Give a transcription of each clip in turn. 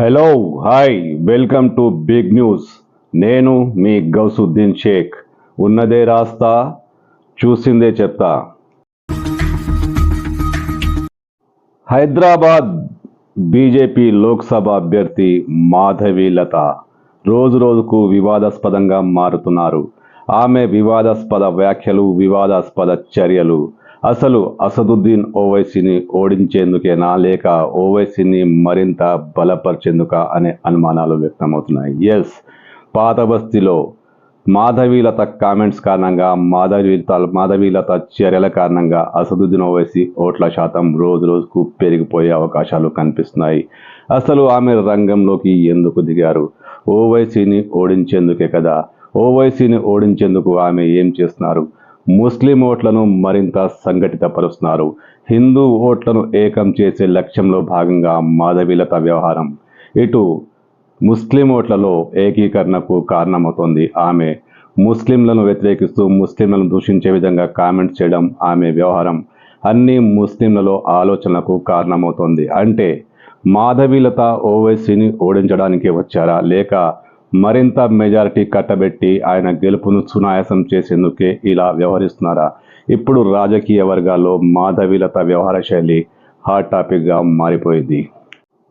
Hello hi welcome to big news నేను మీ గౌసుద్దీన్ షేక్. ఉన్నదే రాస్తా చూసిందే చెప్తా. హైదరాబాద్ బీజేపీ లోక్సభ అభ్యర్థి మాధవి లత రోజు రోజుకు వివాదాస్పదంగా మారుతున్నారు. ఆమె వివాదాస్పద వ్యాఖ్యలు వివాదాస్పద చర్యలు అసలు అసదుద్దీన్ ఓవైసీని ఓడించేందుకేనా లేక ఓవైసీని మరింత బలపరిచేందుక అనే అనుమానాలు వ్యక్తమవుతున్నాయి. ఎస్ పాత బస్తీలో మాధవీలత కామెంట్స్ కారణంగా మాధవీలత మాధవీలత చర్యల కారణంగా అసదుద్దీన్ ఓవైసీ ఓట్ల శాతం రోజు రోజుకు పెరిగిపోయే అవకాశాలు కనిపిస్తున్నాయి. అసలు ఆమె రంగంలోకి ఎందుకు దిగారు? ఓవైసీని ఓడించేందుకే కదా? ఓవైసీని ఓడించేందుకు ఆమె ఏం చేస్తున్నారు? ముస్లిం ఓట్లను మరింత సంఘటితపరుస్తున్నారు. హిందూ ఓట్లను ఏకం చేసే లక్ష్యంలో భాగంగా మాధవీలత వ్యవహారం. ఇటు ముస్లిం ఓట్లలో ఏకీకరణకు కారణమవుతోంది. ఆమె ముస్లింలను వ్యతిరేకిస్తూ ముస్లింలను దూషించే విధంగా కామెంట్స్ చేయడం ఆమె వ్యవహారం. అన్ని ముస్లింలలో ఆలోచనలకు కారణమవుతోంది. అంటే మాధవీలత ఓవైసీని ఓడించడానికి వచ్చారా? లేక మరింత మెజారిటీ కట్టబెట్టి ఆయన గెలుపును సునాయాసం చేసేందుకే ఇలా వ్యవహరిస్తున్నారా? ఇప్పుడు రాజకీయ వర్గాల్లో మాధవీలత వ్యవహార శైలి హాట్ టాపిక్గా మారిపోయింది.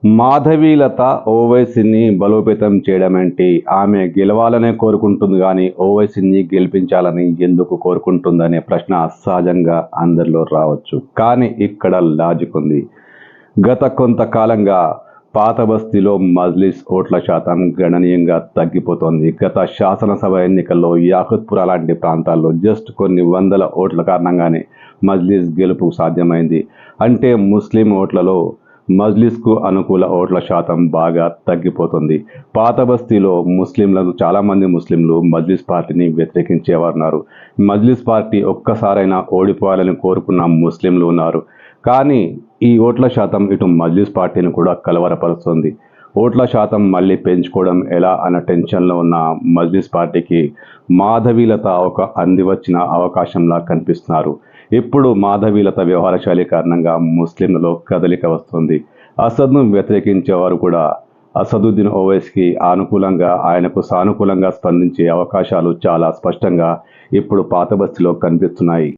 మాధవీలత ఓవైసీని బలోపేతం చేయడం ఏంటి? ఆమె గెలవాలనే కోరుకుంటుంది కానీ ఓవైసీని గెలిపించాలని ఎందుకు కోరుకుంటుందనే ప్రశ్న సహజంగా అందరిలో రావచ్చు. కానీ ఇక్కడ లాజిక్ ఉంది. గత కొంతకాలంగా పాత బస్తీలో మజ్లిస్ ఓట్ల శాతం గణనీయంగా తగ్గిపోతోంది. గత శాసనసభ ఎన్నికల్లో యాకుత్పుర లాంటి ప్రాంతాల్లో జస్ట్ కొన్ని వందల ఓట్ల కారణంగానే మజ్లిస్ గెలుపు సాధ్యమైంది. అంటే ముస్లిం ఓట్లలో మజ్లిస్కు అనుకూల ఓట్ల శాతం బాగా తగ్గిపోతుంది. పాత బస్తీలో ముస్లింలను చాలామంది ముస్లింలు మజ్లిస్ పార్టీని వ్యతిరేకించేవారున్నారు. మజ్లిస్ పార్టీ ఒక్కసారైనా ఓడిపోవాలని కోరుకున్న ముస్లింలు ఉన్నారు. కానీ ఈ ఓట్ల శాతం ఇటు మజ్లిస్ పార్టీని కూడా కలవరపరుస్తుంది. ఓట్ల శాతం మళ్ళీ పెంచుకోవడం ఎలా అన్న టెన్షన్లో ఉన్న మజ్లిస్ పార్టీకి మాధవీలత ఒక అందివచ్చిన అవకాశంలా కనిపిస్తున్నారు. ఇప్పుడు మాధవీలత వ్యవహార శైలి కారణంగా ముస్లింలలో కదలిక వస్తుంది. అసద్ను వ్యతిరేకించేవారు కూడా అసదుద్దీన్ ఓవైస్కి అనుకూలంగా ఆయనకు సానుకూలంగా స్పందించే అవకాశాలు చాలా స్పష్టంగా ఇప్పుడు పాత బస్తీలో కనిపిస్తున్నాయి.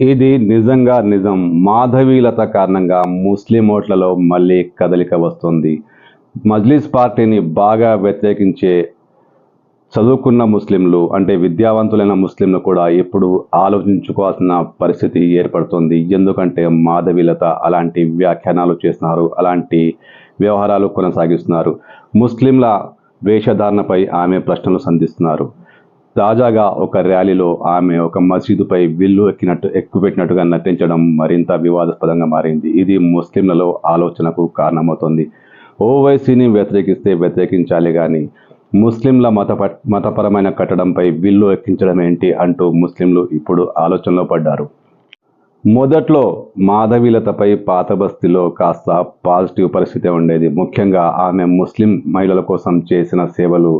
ఇది నిజంగా నిజం. మాధవీలత కారణంగా ముస్లిం ఓట్లలో మళ్ళీ కదలిక వస్తుంది. మజ్లిస్ పార్టీని బాగా వ్యతిరేకించే చదువుకున్న ముస్లింలు అంటే విద్యావంతులైన ముస్లింలు కూడా ఎప్పుడు ఆలోచించుకోవాల్సిన పరిస్థితి ఏర్పడుతుంది. ఎందుకంటే మాధవీలత అలాంటి వ్యాఖ్యానాలు చేస్తున్నారు అలాంటి వ్యవహారాలు కొనసాగిస్తున్నారు. ముస్లింల వేషధారణపై ఆమె ప్రశ్నలు సంధిస్తున్నారు. తాజాగా ఒక ర్యాలీలో ఆమె ఒక మసీదుపై విల్లు ఎక్కినట్టు ఎక్కుపెట్టినట్టుగా నటించడం మరింత వివాదాస్పదంగా మారింది. ఇది ముస్లింలలో ఆలోచనకు కారణమవుతుంది. ఓవైసీని వ్యతిరేకిస్తే వ్యతిరేకించాలి కానీ ముస్లింల మత మతపరమైన కట్టడంపై విల్లు ఎక్కించడం ఏంటి అంటూ ముస్లింలు ఇప్పుడు ఆలోచనలో పడ్డారు. మొదట్లో మాధవీలతపై పాత బస్తీలో కాస్త పాజిటివ్ పరిస్థితి ఉండేది. ముఖ్యంగా ఆమె ముస్లిం మహిళల కోసం చేసిన సేవలు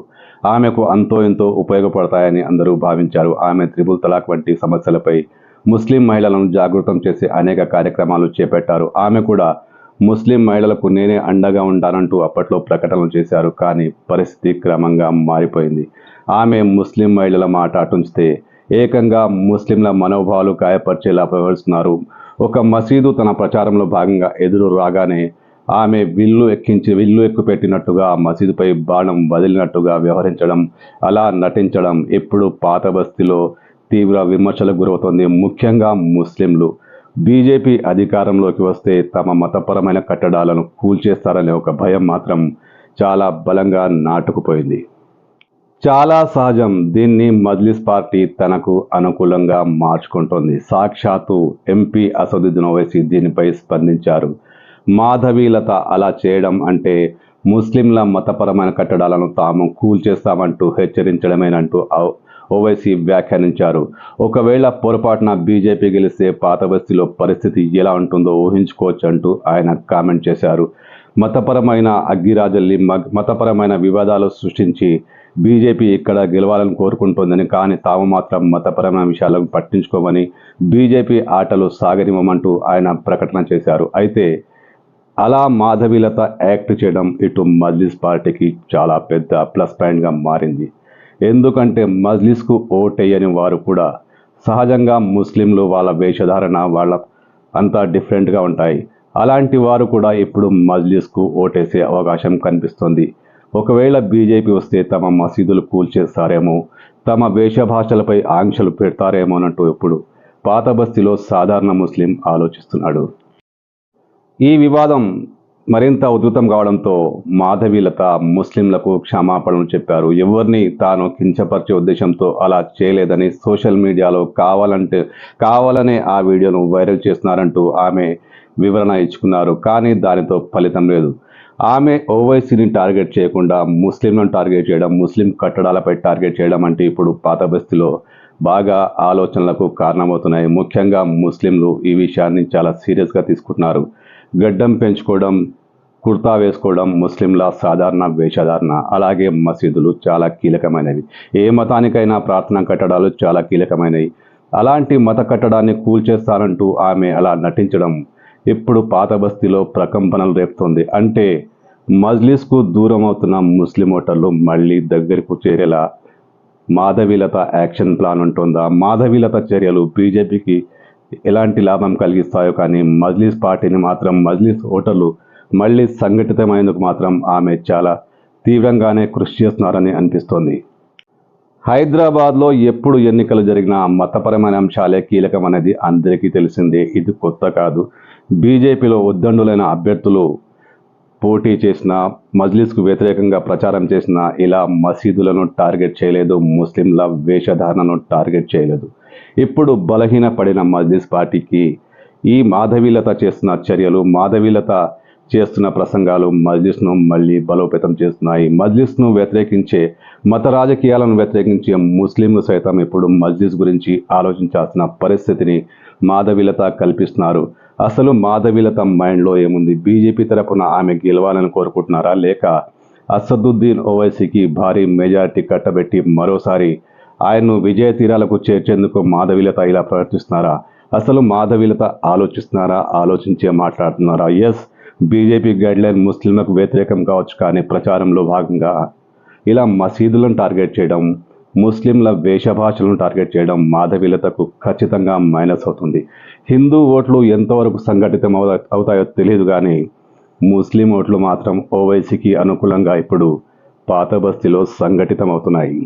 ఆమెకు అంతో ఎంతో ఉపయోగపడతాయని అందరూ భావించారు. ఆమె త్రిబుల్ తలాక్ వంటి సమస్యలపై ముస్లిం మహిళలను జాగృతం చేసే అనేక కార్యక్రమాలు చేపట్టారు. ఆమె కూడా ముస్లిం మహిళలకు నేనే అండగా ఉంటానంటూ అప్పట్లో ప్రకటనలు చేశారు. కానీ పరిస్థితి క్రమంగా మారిపోయింది. ఆమె ముస్లిం మహిళల మాట అటుంచితే ఏకంగా ముస్లింల మనోభావాలు గాయపరిచేలా వ్యవహరిస్తున్నారు. ఒక మసీదు తన ప్రచారంలో భాగంగా ఎదురు రాగానే ఆమె విల్లు ఎక్కించి విల్లు ఎక్కుపెట్టినట్టుగా మసీదుపై బాణం వదిలినట్టుగా వ్యవహరించడం అలా నటించడం ఇప్పుడు పాత బస్తీలో తీవ్ర విమర్శలకు గురవుతోంది. ముఖ్యంగా ముస్లింలు. బీజేపీ అధికారంలోకి వస్తే తమ మతపరమైన కట్టడాలను కూల్చేస్తారనే ఒక భయం మాత్రం చాలా బలంగా నాటుకుపోయింది. చాలా సహజం. దీన్ని మజ్లిస్ పార్టీ తనకు అనుకూలంగా మార్చుకుంటోంది. సాక్షాత్తు ఎంపీ అసదుద్దీన్ ఓవైసీ దీనిపై స్పందించారు. మాధవీలత అలా చేయడం అంటే ముస్లింల మతపరమైన కట్టడాలను తాము కూల్చేస్తామంటూ హెచ్చరించడమేనంటూ ఓవైసీ వ్యాఖ్యానించారు. ఒకవేళ పొరపాటున బీజేపీ గెలిస్తే పాత బస్తీలో పరిస్థితి ఎలా ఉంటుందో ఊహించుకోవచ్చు అంటూ ఆయన కామెంట్ చేశారు. మతపరమైన అగ్గిరాజల్ని మతపరమైన వివాదాలు సృష్టించి బీజేపీ ఇక్కడ గెలవాలని కోరుకుంటోందని కానీ తాము మాత్రం మతపరమైన విషయాలను పట్టించుకోమని బీజేపీ ఆటలు సాగనివ్వమంటూ ఆయన ప్రకటన చేశారు. అయితే అలా మాధవీలత యాక్ట్ చేయడం ఇటు మజ్లిస్ పార్టీకి చాలా పెద్ద ప్లస్ పాయింట్గా మారింది. ఎందుకంటే మజ్లిస్కు ఓటేయని వారు కూడా సహజంగా ముస్లింలు వాళ్ళ వేషధారణ వాళ్ళ అంతా డిఫరెంట్గా ఉంటాయి. అలాంటి వారు కూడా ఇప్పుడు మజ్లిస్కు ఓటేసే అవకాశం కనిపిస్తుంది. ఒకవేళ బీజేపీ వస్తే తమ మసీదులు కూల్చేస్తారేమో తమ వేషభాషలపై ఆంక్షలు పెడతారేమోనంటూ ఇప్పుడు పాత బస్తీలో సాధారణ ముస్లిం ఆలోచిస్తున్నాడు. ఈ వివాదం మరింత ఉధృతం కావడంతో మాధవీలత ముస్లింలకు క్షమాపణలు చెప్పారు. ఎవరిని తాను కించపరిచే ఉద్దేశంతో అలా చేయలేదని సోషల్ మీడియాలో కావాలంటే కావాలనే ఆ వీడియోను వైరల్ చేస్తున్నారంటూ ఆమె వివరణ ఇచ్చుకున్నారు. కానీ దానితో ఫలితం లేదు. ఆమె ఓవైసీని టార్గెట్ చేయకుండా ముస్లింలను టార్గెట్ చేయడం ముస్లిం కట్టడాలపై టార్గెట్ చేయడం అంటే ఇప్పుడు పాత బస్తీలో బాగా ఆలోచనలకు కారణమవుతున్నాయి. ముఖ్యంగా ముస్లింలు ఈ విషయాన్ని చాలా సీరియస్గా తీసుకుంటున్నారు. గడ్డం పెంచుకోవడం కుర్తా వేసుకోవడం ముస్లింల సాధారణ వేషధారణ. అలాగే మసీదులు చాలా కీలకమైనవి. ఏ మతానికైనా ప్రార్థనా కట్టడాలు చాలా కీలకమైనవి. అలాంటి మత కట్టడాన్ని కూల్చేస్తానంటూ ఆమె అలా నటించడం ఇప్పుడు పాత బస్తీలో ప్రకంపనలు రేపుతోంది. అంటే మజ్లిస్కు దూరం అవుతున్న ముస్లిం ఓటర్లు మళ్ళీ దగ్గరకు చేరేలా మాధవీలత యాక్షన్ ప్లాన్ ఉంటుందా? మాధవీలత చర్యలు బీజేపీకి ఎలాంటి లాభం కలిగిస్తాయో కానీ మజ్లిస్ పార్టీని మాత్రం మజ్లిస్ ఓటర్లు మళ్ళీ సంఘటితమైనందుకు మాత్రం ఆమె చాలా తీవ్రంగానే కృషి చేస్తున్నారని అనిపిస్తోంది. హైదరాబాద్లో ఎప్పుడు ఎన్నికలు జరిగినా మతపరమైన అంశాలే కీలకమనేది అందరికీ తెలిసిందే. ఇది కొత్త కాదు. బీజేపీలో ఉద్దండులైన అభ్యర్థులు పోటీ చేసిన మజ్లిస్కు వ్యతిరేకంగా ప్రచారం చేసిన ఇలా మసీదులను టార్గెట్ చేయలేదు ముస్లింల వేషధారణను టార్గెట్ చేయలేదు. ఇప్పుడు బలహీన పడిన మజ్లిస్ పార్టీకి ఈ మాధవీలత చేస్తున్న చర్యలు మాధవీలత చేస్తున్న ప్రసంగాలు మజ్లిస్ను మళ్ళీ బలోపేతం చేస్తున్నాయి. మజ్లిస్ను వ్యతిరేకించే మత రాజకీయాలను వ్యతిరేకించే ముస్లింలు సైతం ఇప్పుడు మజ్లిస్ గురించి ఆలోచించాల్సిన పరిస్థితిని మాధవీలత కల్పిస్తున్నారు. అసలు మాధవీలత మైండ్లో ఏముంది? బీజేపీ తరపున ఆమె గెలవాలని కోరుకుంటున్నారా? లేక అసదుద్దీన్ ఓవైసీకి భారీ మెజారిటీ కట్టబెట్టి మరోసారి ఆయన్ను విజయ తీరాలకు చేర్చేందుకు మాధవీలత ఇలా ప్రవర్తిస్తున్నారా అసలు మాధవీలత ఆలోచిస్తున్నారా? ఆలోచించే మాట్లాడుతున్నారా? ఎస్ బీజేపీ గైడ్లైన్ ముస్లింలకు వ్యతిరేకం కావచ్చు కానీ ప్రచారంలో భాగంగా ఇలా మసీదులను టార్గెట్ చేయడం ముస్లింల వేషభాషలను టార్గెట్ చేయడం మాధవీలతకు ఖచ్చితంగా మైనస్ అవుతుంది. హిందూ ఓట్లు ఎంతవరకు సంఘటితం అవ- అవుతాయో తెలియదు కానీ ముస్లిం ఓట్లు మాత్రం ఓవైసీకి అనుకూలంగా ఇప్పుడు పాత బస్తీలో సంఘటితం అవుతున్నాయి